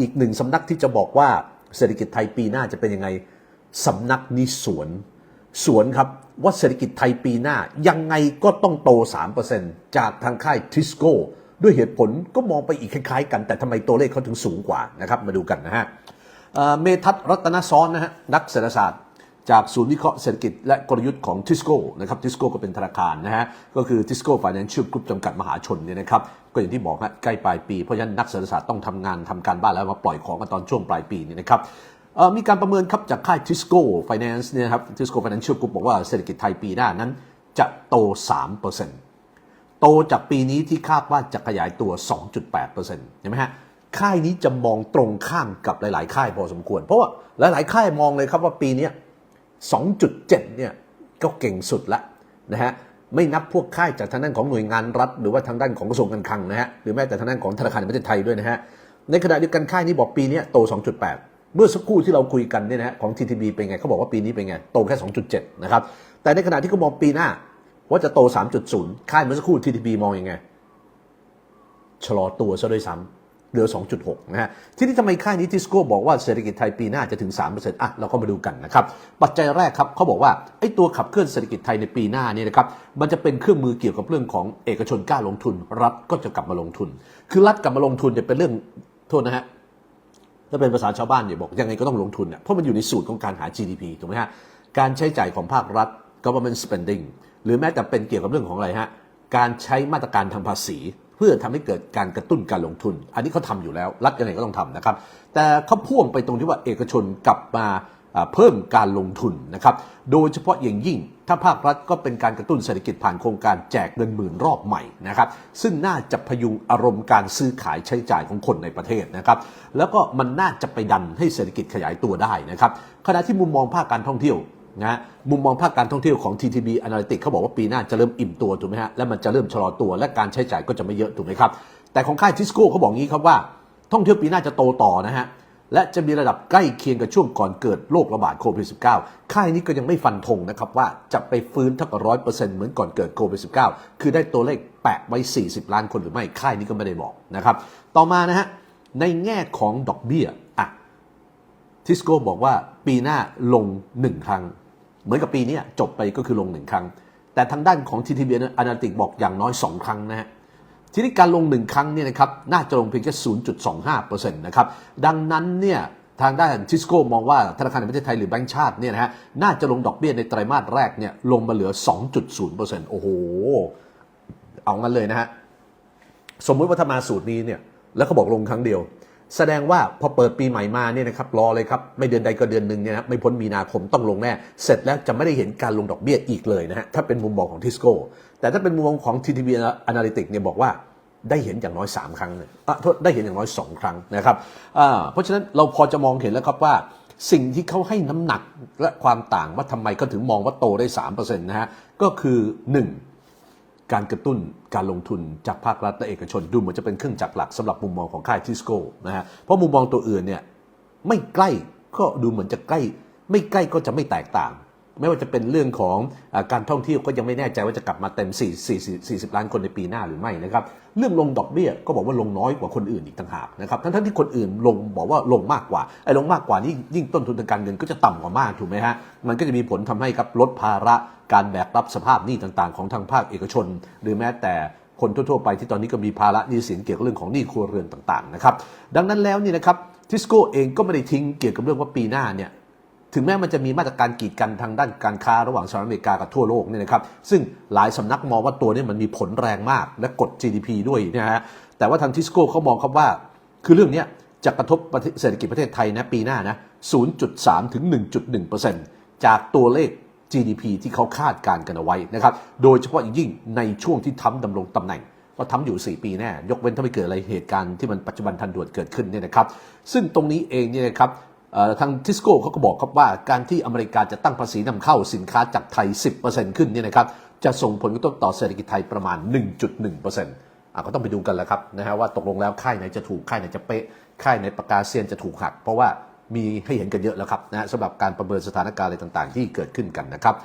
อีกหนึ่งสำนักที่จะบอกว่าเศรษฐกิจไทยปีหน้าจะเป็นยังไงสำนักนิสวน สวนครับว่าเศรษฐกิจไทยปีหน้ายังไงก็ต้องโต 3%จากทางค่ายทิสโก้ด้วยเหตุผลก็มองไปอีกคล้ายๆกัน แต่ทำไมตัวเลขเขาถึงสูงกว่านะครับมาดูกันนะฮะเมทัศรัตนซ้อนนะฮะนักเศรษฐศาสตร์ จากศูนย์วิเคราะห์เศรษฐกิจและกลยุทธ์ของทิสโก้นะครับทิสโก้ก็เป็นธนาคารนะฮะก็คือทิสโก้ Financial Group จำกัดมหาชนเนี่ยนะครับก็อย่างที่บอกฮะใกล้ปลายปีเพราะฉะนั้นนักเศรษฐศาสตร์ต้องทำงานทำการบ้านแล้วมาปล่อยของกันตอนช่วงปลายปีนี่นะครับมีการประเมินครับจากค่ายทิสโก้ Finance เนี่ยครับทิสโก้ Financial Group บอกว่าเศรษฐกิจไทยปีหน้านั้น จะโต 3%โตจากปีนี้ที่คาดว่าจะขยายตัว 2.8%เห็นไหมฮะค่ายนี้จะมองตรงข้ามกับหลาย ๆ ค่ายพอสมควร เพราะว่าหลาย ๆ ค่ายมองเลยครับว่าปีนี้ 2.7 เนี่ยก็เก่งสุดละนะฮะไม่นับพวกค่ายจากทางด้านของหน่วยงานรัฐ หรือว่าทางด้านของกระทรวงการคลังนะฮะหรือแม้แต่ทางด้านของธนาคารแห่งประเทศไทยด้วยนะฮะในขณะเดียวกันค่ายนี้บอกปีนี้โต 2.8 เมื่อสักครู่ที่เราคุยกันเนี่ยนะฮะของ TTB เป็นไงเขาบอกว่าปีนี้เป็นไงโตแค่ 2.7 นะครับแต่ในขณะที่เขามองปีหน้าว่าจะโต 3.0 ค่ายเมื่อสักครู่ TTB มองยังไงชะลอตัวซะด้วยซ้ำ เหลือ 2.6 นะฮะ ทีนี้ทำไมค่ายนี้ทิสโก้บอกว่าเศรษฐกิจไทยปีหน้าจะถึง 3%อะ เราก็มาดูกันนะครับ ปัจจัยแรกครับเขาบอกว่าไอ้ตัวขับเคลื่อนเศรษฐกิจไทยในปีหน้าเนี่ยนะครับ มันจะเป็นเครื่องมือเกี่ยวกับเรื่องของเอกชนกล้าลงทุน รัฐก็จะกลับมาลงทุน คือรัฐกลับมาลงทุนเนี่ยเป็นเรื่องโทษนะฮะถ้าเป็นภาษาชาวบ้านเนี่ยบอกยังไงก็ต้องลงทุนเนี่ยเพราะมันอยู่ในสูตรของการหา GDP ถูกไหมฮะ การใช้จ่ายของภาครัฐ government spending หรือแม้แต่เป็นเกี่ยวกับเรื่องของอะไรฮะ การใช้มาตรการทางภาษี เพื่อทำให้เกิดการกระตุ้นการลงทุน อันนี้เขาทำอยู่แล้ว รัฐยังไงก็ต้องทำนะครับ แต่เขาพ่วงไปตรงที่ว่าเอกชนกลับมาเพิ่มการลงทุนนะครับ โดยเฉพาะอย่างยิ่ง ถ้าภาครัฐก็เป็นการกระตุ้นเศรษฐกิจผ่านโครงการแจกเงินหมื่นรอบใหม่นะครับ ซึ่งน่าจะพยุงอารมณ์การซื้อขายใช้จ่ายของคนในประเทศนะครับ แล้วก็มันน่าจะไปดันให้เศรษฐกิจขยายตัวได้นะครับ ขณะที่มุมมองภาคการท่องเที่ยว นะมุมมองภาคการท่องเที่ยวของ TTB Analytics เขาบอกว่าปีหน้าจะเริ่มอิ่มตัวถูกไหมฮะและมันจะเริ่มชะลอตัวและการใช้จ่ายก็จะไม่เยอะถูกไหมครับ แต่ของค่ายทิสโก้เขาบอกงี้ครับว่า ท่องเที่ยวปีหน้าจะโตต่อนะฮะและจะมีระดับใกล้เคียงกับช่วงก่อนเกิดโรคระบาดโควิด -19 ค่ายนี้ก็ยังไม่ฟันธงนะครับว่าจะไปฟื้นเท่ากับร้อยเปอร์เซ็นต์เหมือนก่อนเกิดโควิด -19 คือได้ตัวเลขแปะไว้ 40 ล้านคนหรือไม่ ค่ายนี้ก็ไม่ได้บอกนะครับ ต่อมานะฮะ ในแง่ของดอกเบี้ยอะทิสโก้บอกว่าปีหน้าลง 1 ครั้ง เหมือนกับปีนี้จบไปก็คือลง1ครั้ง แต่ทางด้านของ TTB Analytics บอกอย่างน้อย 2 ครั้งนะฮะทีนี้การลง1ครั้งเนี่ยนะครับน่าจะลงเพียงแค่ 0.25%นะครับดังนั้นเนี่ยทางด้านทิสโก้มองว่าธนาคารแห่งประเทศไทยหรือแบงก์ชาติเนี่ยนะฮะน่าจะลงดอกเบี้ยในไตรมาสแรกเนี่ยลงมาเหลือ 2.0%โอ้โห เอางั้นเลยนะฮะสมมุติว่าถ้ามาสูตรนี้เนี่ยแล้วเขาบอกลงครั้งเดียว แสดงว่าพอเปิดปีใหม่มาเนี่ยนะครับรอเลยครับ ไม่เดือนใดก็เดือนหนึ่งเนี่ยนะไม่พ้นมีนาคมต้องลงแน่ เสร็จแล้วจะไม่ได้เห็นการลงดอกเบี้ยอีกเลยนะฮะถ้าเป็นมุมมองของทิสโก้แต่ถ้าเป็นมุมมองของ TTB Analytics เนี่ยบอกว่าได้เห็นอย่างน้อย 3 ครั้งเลยอะโทษได้เห็นอย่างน้อย 2 ครั้งนะครับอ่าเพราะฉะนั้นเราพอจะมองเห็นแล้วครับว่าสิ่งที่เขาให้น้ำหนักและความต่างว่าทำไมเขาถึงมองว่าโตได้3%นะฮะก็คือ 1 การกระตุ้นการลงทุนจากภาครัฐและเอกชนดูเหมือนจะเป็นเครื่องจักรหลักสำหรับมุมมองของค่ายทิสโก้นะฮะเพราะมุมมองตัวอื่นเนี่ยไม่ใกล้ก็ดูเหมือนจะใกล้ ไม่ใกล้ก็จะไม่แตกต่าง ไม่ว่าจะเป็นเรื่องของอการท่องเที่ยวก็ยังไม่แน่ใจว่าจะกลับมาเต็ม 4 4 40 ล้านคนในปีหน้าหรือไม่นะครับ เรื่องลงดอกเบี้ยก็บอกว่าลงน้อยกว่าคนอื่นอีกต่างหากนะครับ ทั้งๆที่คนอื่นลงบอกว่าลงมากกว่า ไอ้ลงมากกว่านี่ยิ่งต้นทุนทางการเงินก็จะต่ำกว่ามากถูกไหมฮะ มันก็จะมีผลทำให้ครับลดภาระการแบกรับสภาพหนี้ต่างๆ ของทางภาคเอกชน หรือแม้แต่คนทั่วๆไปที่ตอนนี้ก็มีภาระหนี้สินเกี่ยวกับเรื่องของหนี้ครัวเรือนต่างๆนะครับ ดังนั้นแล้วนี่นะครับทิสโก้เองก็ไม่ได้ทิ้งเกี่ยวกับเรื่องว่าปีหน้าเนี่ย ถึงแม้มันจะมีมาตรการกีดกันทางด้านการค้าระหว่างสหรัฐอเมริกากับทั่วโลกเนี่ยนะครับ ซึ่งหลายสำนักมองว่าตัวนี้มันมีผลแรงมากและกด GDP ด้วยนะฮะ แต่ว่าทางทิสโก้เขามองครับว่า คือเรื่องนี้จะกระทบเศรษฐกิจประเทศไทยนะปีหน้านะ 0.3 ถึง 1.1%จากตัวเลข GDP ที่เขาคาดการณ์กันเอาไว้นะครับ โดยเฉพาะยิ่งในช่วงที่ทำดำรงตำแหน่งก็ทำอยู่ 4 ปีแน่ ยกเว้นถ้าไม่เกิดอะไรเหตุการณ์ที่มันปัจจุบันทันด่วนเกิดขึ้นเนี่ยนะครับ ซึ่งตรงนี้เองเนี่ยนะครับ ทางทิสโก้เขาก็บอกครับว่าการที่อเมริกาจะตั้งภาษีนำเข้าสินค้าจากไทย 10%ขึ้นเนี่ยนะครับจะส่งผลกระทบต่อเศรษฐกิจไทยประมาณ 1.1%อะก็ต้องไปดูกันแล้วครับนะฮะว่าตกลงแล้วค่ายไหนจะถูกค่ายไหนจะเป๊ะค่ายไหนปากกาเซียนจะถูกหัก เพราะว่ามีให้เห็นกันเยอะแล้วครับนะฮะสำหรับการประเมินสถานการณ์อะไรต่างๆ ที่เกิดขึ้นกันนะครับ